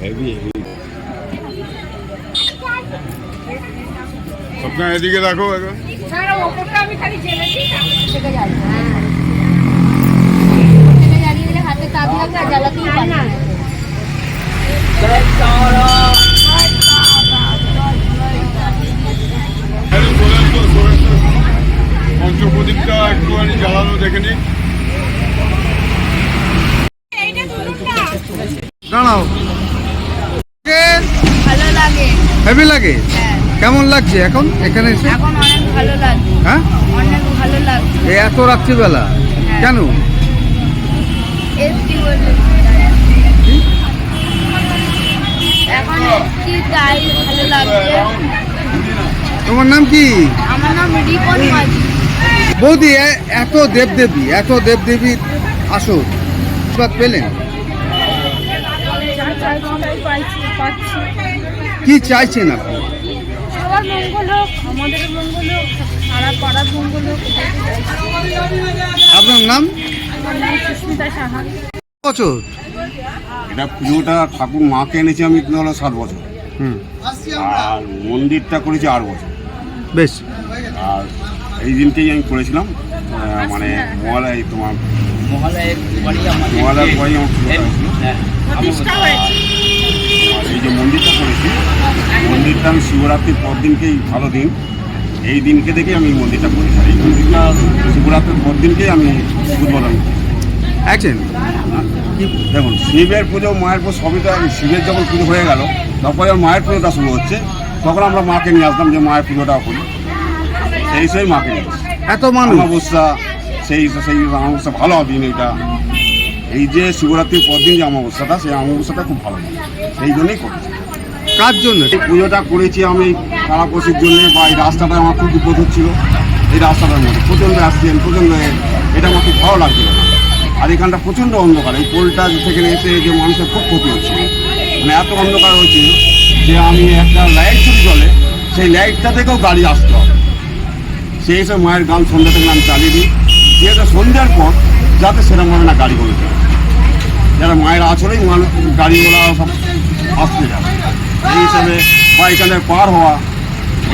Heavy heavy আপনার এদিকে দেখো একবার হ্যাঁ। পঞ্চপ্রদীপটা একটুখানি জ্বালানো দেখে এইটা দাঁড়াও ভালো লাগে হেভি লাগে? হ্যাঁ। কেমন লাগছে এখন এখানে এসে? এখন অনেক ভালো লাগে হ্যাঁ? অনেক ভালো লাগছে। এই এত রাত্রিবেলা। কেন? এসছি বলে। এখন এসছি তাই ভালো লাগছে। তোমার নাম কি? আমার নাম রিপন মাঝি। বৌদি এত দেবদেবী এত দেবদেবীর আসর পেলেন? কি চাইছেন আপনি? সবার মঙ্গল হোক আমাদের মঙ্গল হোক সারা পাড়ার মঙ্গল হোক আপনার নাম? সুস্মিতা সাহা। বছর? এটা পুজোটা ঠাকুর মাকে এনেছি আমি হলো সাত বছর। হুম। আর মন্দিরটা করেছি আট বছর। বেশ। আর এই দিনটাই আমি করেছিলাম মানে মহালয় তোমার মহালয়ার পরেই আমার পুজোটা হয়েছিল হ্যাঁ, প্রতিষ্ঠা হয়েছে আর এই যে মন্দিরটা করেছি মন্দিরটা আমি শিবরাত্রির পর দিনকেই ভালো দিন। এই দিনকে দেখে আমি মন্দিরটা করেছি। এই মন্দিরটা শিবরাত্রির পর দিনকেই আমি উদ্বোধন আছেন দেখুন শিবের পুজো মায়ের পুজো সবই তো শিবের যখন পুজো হয়ে গেল তারপরে মায়ের পুজোটা শুরু হচ্ছে। তখন আমরা মাকে নিয়ে আসতাম যে মায়ের পুজোটা করি সেই হিসেবে মাকে নিয়ে এত মানুষ? অমাবস্যা সেই সেই ভালো দিন এটা এই যে শিবরাত্রির পর দিন যে অমাবস্যাটা সেই অমাবস্যাটা খুব ভালো দিন সেই জন্যই করেছি। কার জন্য? এই পুজোটা করেছি আমি পাড়াপড়শির জন্য বা এই রাস্তাটা আমার খুব বিপদ হচ্ছিল এই রাস্তাটার মধ্যে প্রচণ্ড অ্যাক্সিডেন্ট প্রচণ্ড এটা আমার খুব ভালো লাগছিল। না আর এখানটা প্রচণ্ড অন্ধকার। এই পোলটা থেকে এসে যে মানুষের খুব ক্ষতি হচ্ছে মানে এত অন্ধকার হচ্ছে যে আমি একটা লাইট ছুটি চলে সেই লাইটটা থেকেও গাড়ি আসতে হবে। সেই হিসেবে মায়ের গান সন্ধ্যা থেকে আমি চালিয়ে দিই। যেহেতু সন্ধ্যার পর যাতে সেরকমভাবে না গাড়ি বলতে যারা মায়ের আছলেই মানুষ গাড়িগুলো সব আসতে যায়। এই হিসাবে বা এখানে পার হওয়া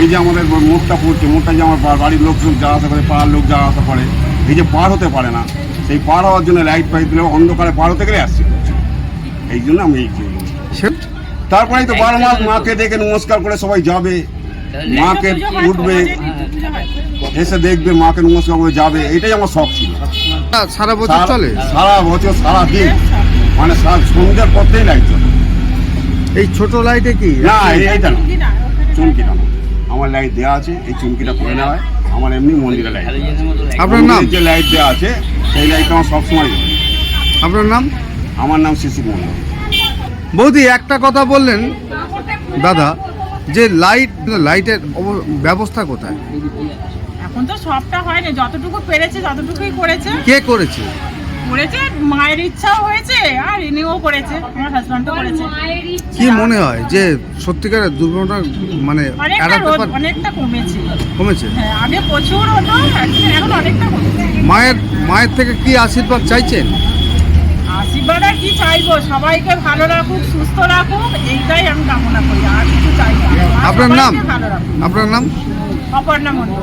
এই যে আমাদের মোড়টা পড়ছে মোড়টা যে আমার বাড়ির লোক যা আসা করে পাড়ার লোক যা আসা করে এই যে পার হতে পারে না সেই পার হওয়ার জন্য লাইট পাইপ দিলে অন্ধকারে পার হতে গেলে আসছে। এই জন্য আমি এই তারপরেই তো বারো মাস মাকে দেখে নমস্কার করে সবাই যাবে। মাকে উঠবে এসে দেখবে মাকে নমস্কার করে যাবে এটাই আমার শখ ছিল। সারা বছর চলে? সারা বছর সারা দিন। মানে সারা সন্ধ্যের পরতেই লাইট চলে এই ছোট লাইটে কি? না এই- এইটা না। চুমকিটা না। আমার লাইট দেওয়া আছে এই চুমকিটা করে নেওয়া হয়। আমার এমনি মন্দিরে লাইট। আপনার নাম? যে লাইট দেওয়া আছে সেই লাইটটা আমার সবসময়। আপনার নাম? আমার নাম শিশির মন্ডল বৌদি একটা কথা বললেন দাদা যে লাইট লাইটের অব- ব্যবস্থা কোথায়? এখন তো সবটা হয়নি যতটুকু পেরেছে ততটুকুই করেছে। কে করেছে? করেছে মায়ের ইচ্ছাও হয়েছে আর ইনিও করেছে আমার হাজব্যান্ডও করেছে। কি মনে হয় যে সত্যিকারের দুর্ঘটনা মানে অনেকটা কমেছে। কমেছে? হ্যাঁ আগে প্রচুর হতো এখন এখন অনেকটা কমেছে। মায়ের মায়ের থেকে কি আশীর্বাদ চাইছেন? আশীর্বাদ আর কি চাইব? সবাইকে ভালো রাখুক সুস্থ রাখুক এইটাই আমি কামনা করি আর কিছু চাই না। আর আপনার নাম? সবাইকে ভালো রাখুক। আপনার নাম? অপর্ণা মন্ডল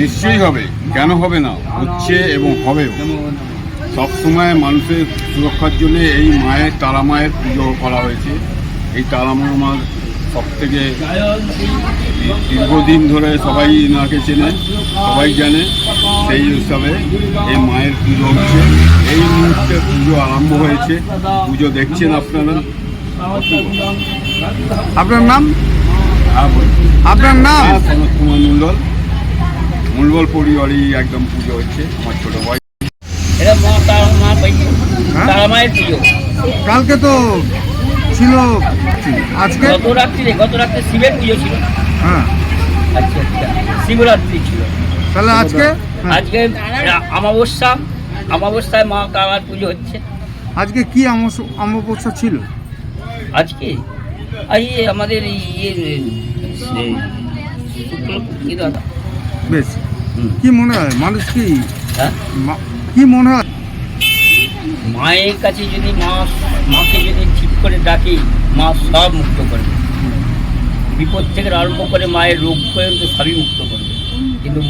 নিশ্চয়ই হবে। কেন হবে না? হচ্ছে এবং হবে সবসময় মানুষের সুরক্ষার জন্য এই মায়ের তারা মায়ের পুজো করা হয়েছে। এই তারা মা আমার সব থেকে দীর্ঘদিন ধরে সবাই নাকে চেনে সবাই জানে সেই হিসাবে এই মায়ের পুজো হচ্ছে। এই মুহূর্তে পুজো আরম্ভ হয়েছে। পুজো দেখছেন আপনারা? আপনার নাম? হ্যাঁ আপনার নাম? হ্যাঁ সনৎ কুমার মণ্ডল। মণ্ডল পরিবারই একদম পুজো হচ্ছে। আমার ছোট ভাই। এটা মা তারা মা পাইছে। হ্যাঁ? তারা মায়ের পুজো কালকে তো ছিল আজকে? গত রাত্রিরে গত রাত্রে শিবের পুজো ছিল। হ্যাঁ। আচ্ছা আচ্ছা। শিবরাত্রি ছিল। তাহলে আজকে? হ্যাঁ। আজকে অমাবস্যা। অমাবস্যায় মা তারার পুজো হচ্ছে। আজকে কি অমাবস্যা ছিল? আজকে? ইয়ে আমাদের এই ইয়ে এই বেশ। কি মনে হয়? মানুষ কি হ্যাঁ? কি মনে হয়? মায়ের কাছে যদি মা মাকে যদি ঠিক করে ডাকি মা সব মুক্ত করবে। বিপদ থেকে আরম্ভ করে মায়ের রোগ পর্যন্ত সবই মুক্ত করবে। কিন্তু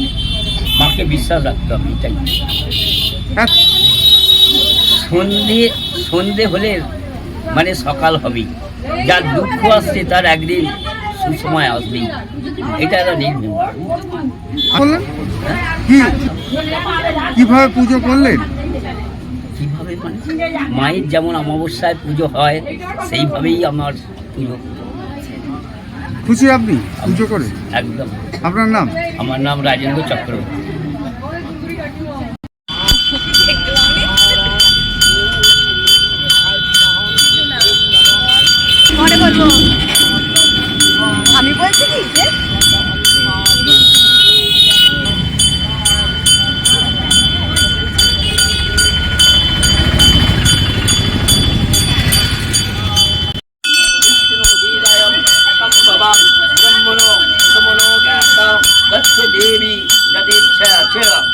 মাকে বিশ্বাস রাখতে হবে এটাই। হ্যাঁ। সন্ধে সন্ধে হলে মানে সকাল হবেই। যার দুঃখ আসছে তার একদিন সুসময় আসবেই এটা একটা নির্ভর বললেন? কি? কীভাবে পুজো করলেন? কীভাবে মানে? মায়ের যেমন অমাবস্যায় পুজো হয় সেইভাবেই আমার পুজো। খুশি আপনি পুজো করে? একদম। আপনার নাম? আমার নাম রাজেন্দ্র চক্রবর্তী। মনে বলব। দেবী চ। ওম